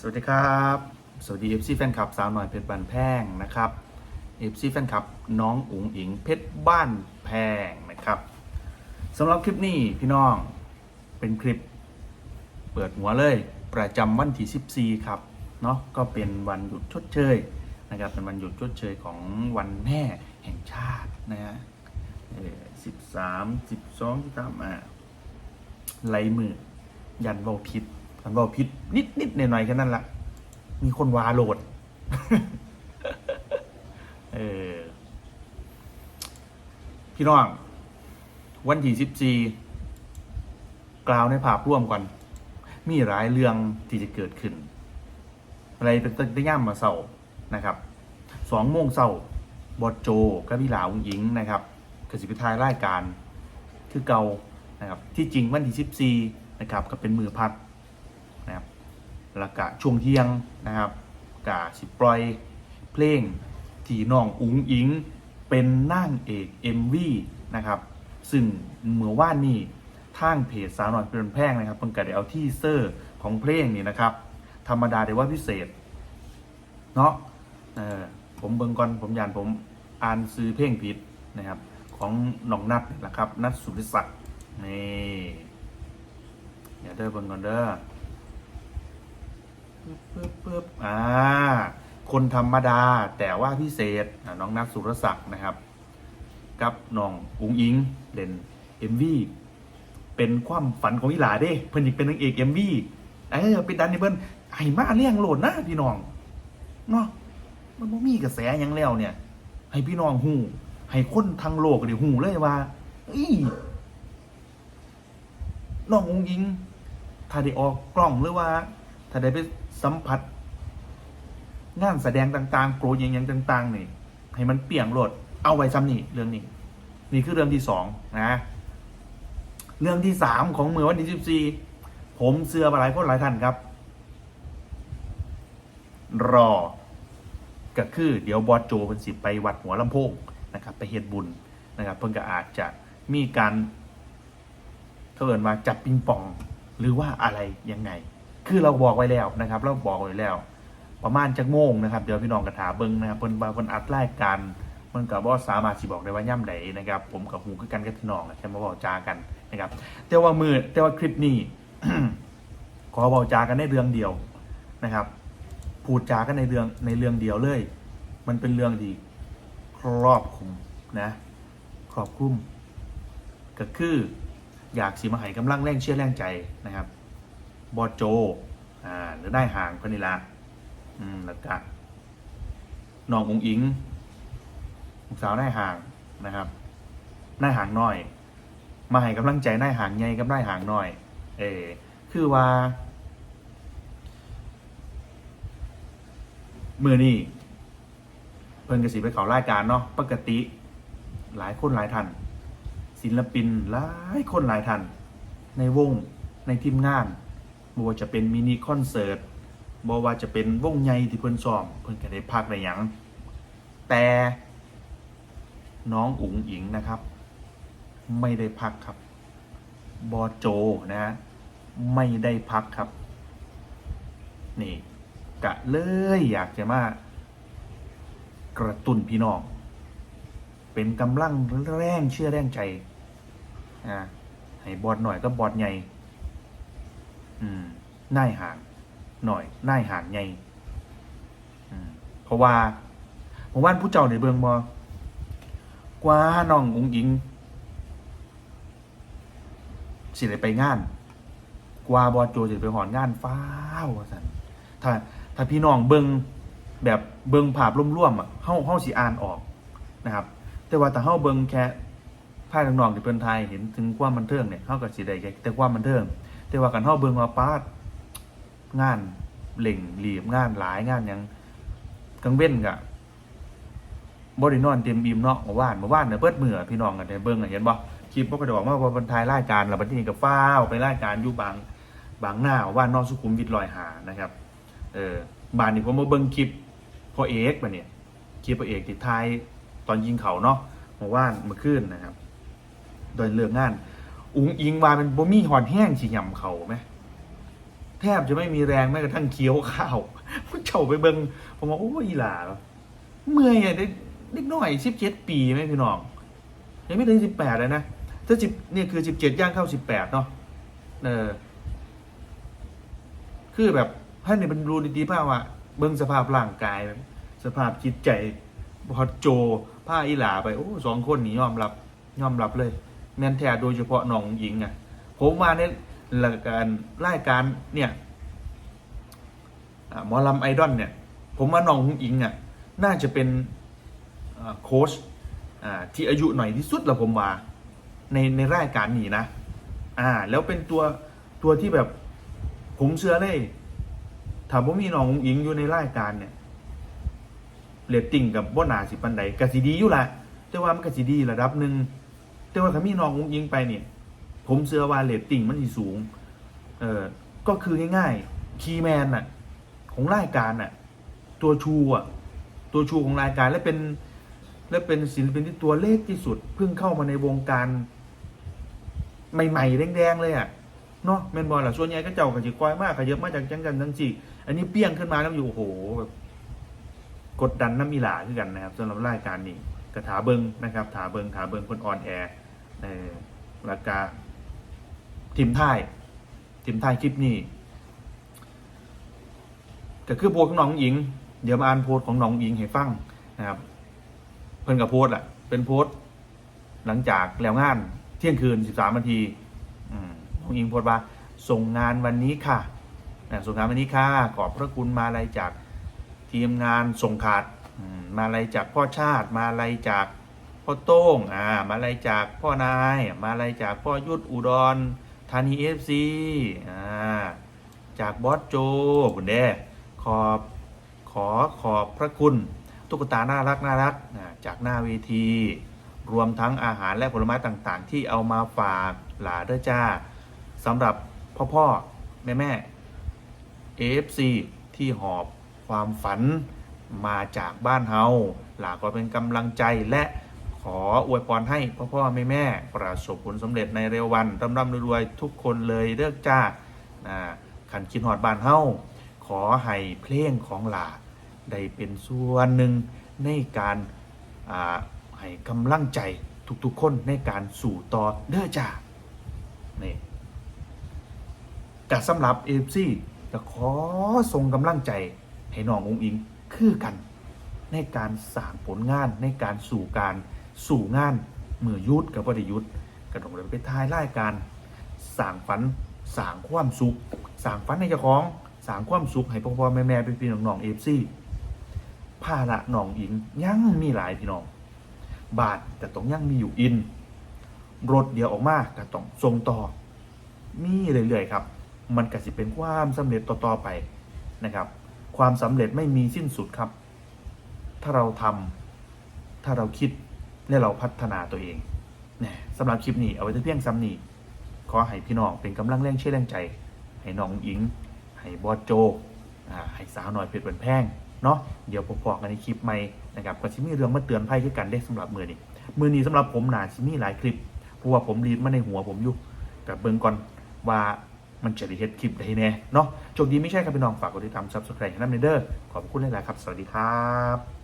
สวัสดีครับ สวัสดี FC แฟนคลับสาวหน่อยเพชรบ้านแพงนะครับ FC แฟนคลับน้องอุ๋งอิงเพชรบ้านแพงนะครับสำหรับคลิปนี้พี่น้องเป็นคลิปเปิดหัวเลย ประจำวันที่14ครับเนาะก็เป็นวันหยุดชดเชยนะครับเป็นวันหยุดชดเชยของวันแม่แห่งชาตินะฮะสิบสามสิบสองสิบสามอ่าไหลมือยันเบาพิษ ยันเบาพิษนิดนิดหน่อยหน่อยแค่นั้นละมีคนวาโหลด เออ พี่น้อง วันที่สิบสี่กล่าวในภาพร่วมก่อน มีหลายเรื่องที่จะเกิดขึ้น อะไรเป็นตึกได้ย่ามมาเศร้านะครับ สองโมงเศร้าบอดโจกับพี่หลาอุ้งยิงนะครับกสิพิทายรายการคือเกานะครับ ที่จริงวันที่14นะครับ ก็เป็นมือพัด แล้วก็ช่วงเที่ยงนะครับกาสิปล่อยเพลงที่น้องอุ๋งอิง เป็นนางเอก MV นะครับ ซึ่งเมื่อว่านนี้ทางเพจสาวหน่อยเป็นแพงนะครับเพิ่งก็ได้เอาที่เซอร์ของเพลงนี่นะครับ ธรรมดาได้ว่าพิเศษเนาะเออผมเบิ่งก่อนผมยานผมอ่านซื้อเพลงผิดนะครับ ของน้องนัดนะครับ นัดสุริศักดิ์นี่อย่าเด้อเบิ่งก่อนเด้อ ปึ๊บปึ๊บปึ๊บอ่า คนธรรมดาแต่ว่าพิเศษน้องนัดสุรศักดิ์นะครับ กับน้องอุ๋งอิงเด่นเอ็มวีเป็นความฝันของอีหลาเด้ เพิ่นอยากเป็นนางเอกเอ็มวีเออเป็นดันนี่เพิ่นไห้มาเลี้ยงโหลดนะพี่น้องเนาะมันบ่มีกระแสยังแล้วเนี่ย ให้พี่น้องหูให้คนทั้งโลกได้หูเลยว่าอีน้ององยิง ถ้าได้ออกกล้องหรือว่า ถ้าได้ไปสัมผัส งานแสดงต่างๆโปรยยังยังต่าง ๆ นี่ ให้มันเปี่ยงโลด เอาไว้ซ้ำนี่เรื่องนี้ นี่คือเรื่องที่สองนะ เรื่องที่สามของเมื่อวันที่สิบสี่ผมเสื้อมาหลายคนหลายท่านครับ รอ ก็คือเดี๋ยวบอสโจเป็นสิไปวัดหัวลำโพงนะครับ ไปเฮ็ดบุญนะครับ เพิ่นก็อาจจะมีการเขาเอินมาจับปิงปอง หรือว่าอะไรยังไง คือเราบอกไว้แล้วนะครับ เราบอกไว้แล้ว ประมาณจักโมงนะครับ เดี๋ยวพี่น้องกระถาเบิ้งนะครับเพิ่นว่าเพิ่นอัดรายการมันก็บ่สามารถสิบอกได้ว่าย่ำไหนนะครับผมกับหูคือกันกับพี่น้องใช่มาบอกจากันนะครับ แต่ว่ามือแต่ว่าคลิปนี้ขอบอกจากันในเรื่องเดียวนะครับ พูดจากันในเรื่องในเรื่องเดียวเลย มันเป็นเรื่องที่ครอบคลุมนะครอบคลุมก็คืออยากสีมาให้กำลังแรงเชื่อแรงใจนะครับ บอโจอ่าหรือได้ห่างคนนี้ละอืมแล้วก็น้ององอิงลูกสาวได้ห่างนะครับได้ห่างน้อย มาให้กำลังใจได้ห่างใหญ่กับได้ห่างน้อย เออคือว่าเมื่อนี่เพิ่นกสิไปเขารายการเนาะปกติ หลายคนหลายท่านศิลปินหลายคนหลายท่านในวงในทีมงาน บ่ว่าจะเป็นมินิคอนเสิร์ตบ่ว่าจะเป็นวงใหญ่ที่เพิ่นซ้อมเพิ่นก็ได้พักได้หยังแต่น้องอุ๋งอิงนะครับ ไม่ได้พักครับบอโจนะไม่ได้พักครับ นี่กะเลยอยากจะมากระตุ้นพี่น้อง เป็นกำลังแรงเชื่อแรงใจอ่าให้บอดหน่อยก็บอดใหญ่ น่ายห่างหน่อยน่ายห่างใหญ่อืมเพราะว่าผมว่านผู้เจ้าในเบืองบอกว่าน้องอุ้งอิง สิได้ไปงาน กว่าบอโจจะไปหอนงานฟ้าวว่าสันถ้า ถ้าพี่น้องเบิงแบบเบิงภาพร่วมๆอะเฮาเฮาสิอ่านออกนะครับ แต่ว่าถ้าเฮาเบิงแค่ภาพน้องๆที่เพิ่นไทยเห็นถึงความบันเทิงเนี่ยเฮาก็สิได้แค่แต่ความบันเทิง แต่ว่ากันเฮาเบิงว่าปาดงานเล่งรีบงานหลายงานหยังกังเว้นกะบ่ได้นอนเต็มอิ่มเนาะเมื่อวานเมื่อวานเนี่ยเบิดมื้อพี่น้องกันได้เบิ่งอะเห็นบ่คลิปบ่ก็ได้บอกว่าว่าเพิ่นถ่ายรายการแล้วบัดนี้ก็ฟ้าวไปรายการอยู่บางบางหน้าว่านนอกสุขุมวิท105นะครับ เออบานนี้ผมมาเบิ่งคลิปพ่อเอกมาเนี่ยคลิปพ่อเอกติดท้ายตอนยิงเขาเนาะเมื่อวานเมื่อคืนนะครับ โดยเลือกงาน อุ้งอิงวาเป็นบ่มีหอนแห้งสิยำเขาไหมแทบจะไม่มีแรงแม้กระทั่งเคี้ยวข้าวผมเฉาไปเบิงผมว่าโอ้ยอีหล่าเมื่อยอะเด็กเด็กน้อยสิบเจ็ดปีไหมพี่น้องยังไม่ถึงสิบแปดเลยนะถ้าสิบเนี่ยคือสิบเจ็ดย่างเข้าสิบแปดเนาะเออ คือแบบให้ในบรรลุดีๆภาพว่าเบิงสภาพร่างกาย สภาพจิตใจพอโจผ้าอีหลาไปโอ้สองคนนี้ยอมรับ ยอมรับเลย แมนแท้โดยเฉพาะน้องหญิงอะผมมาในรายการรายการเนี่ยอ่าหมอลำไอดอลเนี่ย ผมว่าน้องหญิงอะน่าจะเป็นโค้ชที่อายุหน่อยที่สุดละผมว่าในในรายการนี้นะ อ่า แล้วเป็นตัวตัวที่แบบผมเชื่อเลยถามว่ามีน้องหญิงอยู่ในรายการเนี่ยเรตติ้งกับบ่หนาสิปันใดกสิดีอยู่ละแต่ว่ามันกสิดีระดับหนึ่ง แต่ว่าถ้ามีน้องหญิงไปเนี่ยผมเชื่อว่าเรตติ้งมันสิสูง เออก็คือง่ายๆ คีย์แมนน่ะ ของรายการน่ะ ตัวชูอะ ตัวชูของรายการและเป็น และเป็นศิลปินที่ตัวเล็กที่สุด เพิ่งเข้ามาในวงการ ใหม่ๆแดงๆเลยอะเนาะแมนบอลล่ะส่วนใหญ่ก็เจ้ากับจิกอยมากขยับมาจากจังกันทั้งจีอันนี้เปี้ยงขึ้นมาแล้วอยู่โอ้โหแบบกดดันน้ำมีหลาขึ้นกันนะครับสำหรับรายการนี้กระถาเบิงนะครับถาเบิงถาเบิงคนออนแอร์ เออรากาทีมท้ายทีมท้ายคลิปนี้ก็คือโพสของน้องหญิง เดี๋ยวมาอ่านโพสของน้องหญิงให้ฟังนะครับ เพิ่นกับโพสอะ เป็นโพสหลังจากแล้วงาน เที่ยงคืนสิบสามนาทีน้องอิงโพสว่า ส่งงานวันนี้ค่ะนะส่งงานวันนี้ค่ะ ขอบพระคุณมาลัยจากทีมงานส่งขาดมมาลัยจากพ่อชาติมาลัยจาก พ่อโต้งอ่ามาลัยจากพ่อนาย มาลัยจากพ่อยุทธอุดรธานีเอฟซีอ่าจากบอสโจบุญเด้ขอบขอขอบพระคุณ ตุ๊กตาน่ารักน่ารักจากหน้าเวที รวมทั้งอาหารและผลไม้ต่างๆ ที่เอามาฝากหลาเด้อจ้าสำหรับพ่อพ่อแม่แม่ AFC ที่หอบความฝันมาจากบ้านเฮาหลาก็เป็นกำลังใจและ ขออวยพรให้พ่อพ่อแม่แม่ประสบผลสำเร็จในเร็ววันร่ำร่ำรวยๆทุกคนเลยเลิกจ้าขันคิดหอดบานเฮาขอให้เพลงของหลาได้เป็นส่วนหนึ่งในการให้กำลังใจทุกๆคนในการสู่ต่อเด้อจ้านี่กัสำหรับเอฟซีจะขอส่งกำลังใจให้น้ององอิงคือกัน ในการสร้างผลงานในการสู่การ สู่งานมือยุทธกับปฏิยุทธกระดงเลยไปทายรายการสร้างฝันสร้างความสุขสร้างฝันในเจ้าของสร้างความสุขให้พ่อพ่อแม่แม่พี่น้องเอฟซีภาระน้องอิงยังมีหลายพี่น้อง บาทแต่ต้องยังมีอยู่อิน รถเดียวออกมาก็ต้องส่งต่อ มีเรื่อยๆครับ มันก็สิเป็นความสำเร็จต่อๆไปนะครับ ความสำเร็จไม่มีสิ้นสุดครับ ถ้าเราทำถ้าเราคิด และเราพัฒนาตัวเองนี่ยสำหรับคลิปนี้เอาไว้เพียงซ้ำนี้ขอให้พี่น้องเป็นกำลังแรงเชื่อแรงใจ ให้น้องอิง ให้บอสโจให้สาวหน่อยเป็ดเป็นแพงเนาะเดี๋ยวพอๆกันในคลิปใหม่นะครับก็จะมีเรื่องมาเตือนภัยด้วยกันได้สำหรับมือนี้มือนี้สำหรับผมหนาชิมีหลายคลิปเพราะว่าผมรีดมาในหัวผมอยู่กับเบิ่งก่อนว่ามันจะได้เฮ็ดคลิปได้แน่เนาะโชคดีไม่ใช่ครับพี่น้องฝากกดติดตาม subscribe ให้น้ำเนเดอร์ขอบคุณหลายๆครับ สวัสดีครับ